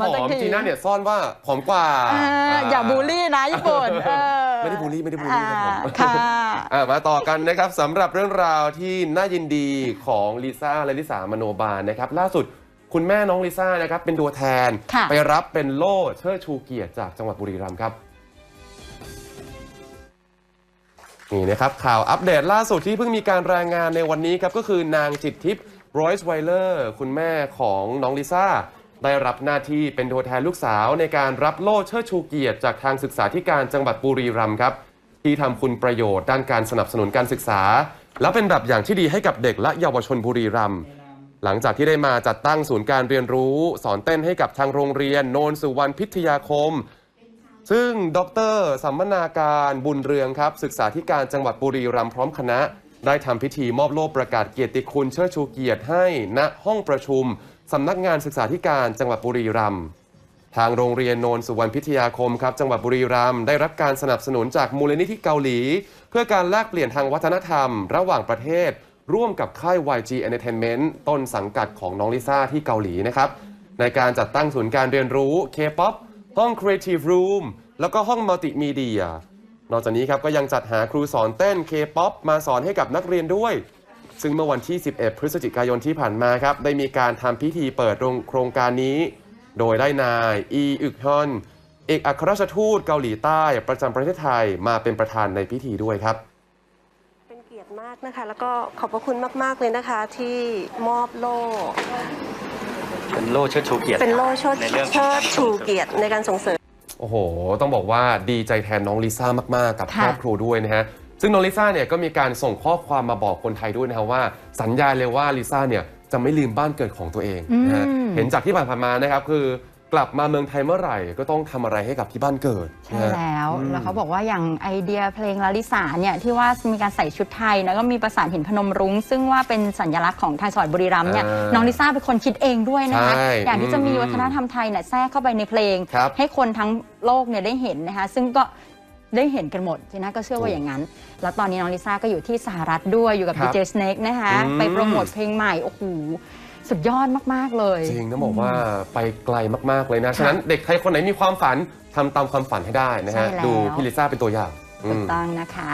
มาสักผอมทีจีน่าเนี่ยซ่อนว่าผอมกว่าเอออย่าบูลลี่นะญี่ปุ่นเออไม่ได้บูลลี่ไม่ได้บูลลี่ครับผม อ่าค่ะ อะมาต่อกันนะครับสำหรับเรื่องราวที่น่ายินดีของลิซ่าและลิสามโนบาลนะครับ ล่าสุดคุณแม่น้องลิซ่านะครับเป็นตัวแทน ค่ะ ไปรับเป็นโล่เชิดชูเกียรติจากจังหวัดบุรีรัมย์ครับ นี่นะครับข่าวอัปเดตล่าสุดที่เพิ่งมีการรายงานในวันนี้ครับ ก็คือนางจิตทิพย์รอยส์ไวเลอร์ คุณแม่ของน้องลิซ่า ได้รับหน้าที่เป็นตัวแทนลูกสาวในการรับโล่เชิดชูเกียรติจากทางศึกษาธิการจังหวัดบุรีรัมย์ครับ ที่ทำคุณประโยชน์ด้านการสนับสนุนการศึกษา และเป็นแบบอย่างที่ดีให้กับเด็กและเยาวชนบุรีรัมย์หลังจากที่ได้มาจัดตั้งศูนย์การเรียนรู้ สอนเต้นให้กับทางโรงเรียนโนนสุวรรณพิทยาคม ซึ่งดรสัมมนาการบุญเรืองครับ ศึกษาธิการจังหวัดบุรีรัมย์พร้อมคณะ ได้ทำพิธีมอบโล่ประกาศเกียรติคุณเชิดชูเกียรติให้ณห้องประชุม สำนักงานศึกษาธิการจังหวัดบุรีรัมย์ทางโรงเรียนโนนสุวรรณพิทยาคมครับจังหวัดบุรีรัมย์ได้รับการสนับสนุนจากมูลนิธิเกาหลี เพื่อการแลกเปลี่ยนทางวัฒนธรรม ระหว่างประเทศ ร่วมกับค่าย YG Entertainment ต้นสังกัดของน้องลิซ่าที่เกาหลีนะครับในการจัดตั้งศูนย์การเรียนรู้ K-POP ห้อง Creative Room แล้วก็ห้องมัลติมีเดียนอกจากนี้ครับก็ยังจัดหาครูสอนเต้น K-POP มาสอนให้กับนักเรียนด้วย ซึ่งเมื่อวันที่ 11 พฤศจิกายนที่ผ่านมาครับ ได้มีการทำพิธีเปิดโครงการนี้ โดยได้นาย อีอึกฮอน เอกอัครราชทูตเกาหลีใต้ประจำประเทศไทยมาเป็นประธานในพิธีด้วยครับเป็นเกียรติมากนะคะ แล้วก็ขอบพระคุณมาก ๆ เลยนะคะที่มอบโล่เป็นโล่เชิดชูเกียรติเป็นโล่เชิดในเรื่องของเชิกาดรชูเกียรติในการส่งเสริมโอ้โห ต้องบอกว่าดีใจแทนน้องลิซ่ามาก ๆ กับคค่ะรอบครัวด้วยนะฮะ ซึ่งน้องลิซ่าเนี่ยก็มีการส่งข้อความมาบอกคนไทยด้วยนะครับว่า สัญญาเลยว่าลิซ่าเนี่ยจะไม่ลืมบ้านเกิดของตัวเองนะฮะอืมเห็นจากที่ผ่านๆมานะครับคือกลับมาเมืองไทยเมื่อไหร่ก็ต้องทำอะไรให้กับที่บ้านเกิด ใช่นะฮะแล้วอืมแล้วเขาบอกว่าอย่างไอเดียเพลงลาลิสาเนี่ยที่ว่ามีการใส่ชุดไทยแล้วก็มีประสานหินพนมรุ้ง ซึ่งว่าเป็นสัญลักษณ์ของทางจังหวัดบุรีรัมย์เนี่ยอ่าน้องลิซ่าเป็นคนคิดเองด้วยนะคะใช่อย่างที่จะมีอืมวัฒนธรรมไทยเนี่ยแทรกเข้าไปในเพลงครับให้คนทั้งโลกเนี่ยได้เห็นนะคะซึ่งก็ ได้เห็นกันหมดจีน่าก็เชื่อว่าอย่างนั้น แล้วตอนนี้น้องลิซ่าก็อยู่ที่สหรัฐด้วยอยู่กับครับ DJ Snake นะคะ อืม ไปโปรโมทเพลงใหม่ โอ้โห สุดยอดมาก ๆ เลย จริงต้องบอกว่าไปไกลมาก ๆ เลยนะ ฉะนั้นเด็กไทยคนไหนมีความฝันทำตามความฝันให้ได้นะฮะ ใช่แล้ว ดูพี่ลิซ่าเป็นตัวอย่างอืถูกม ต้องนะคะ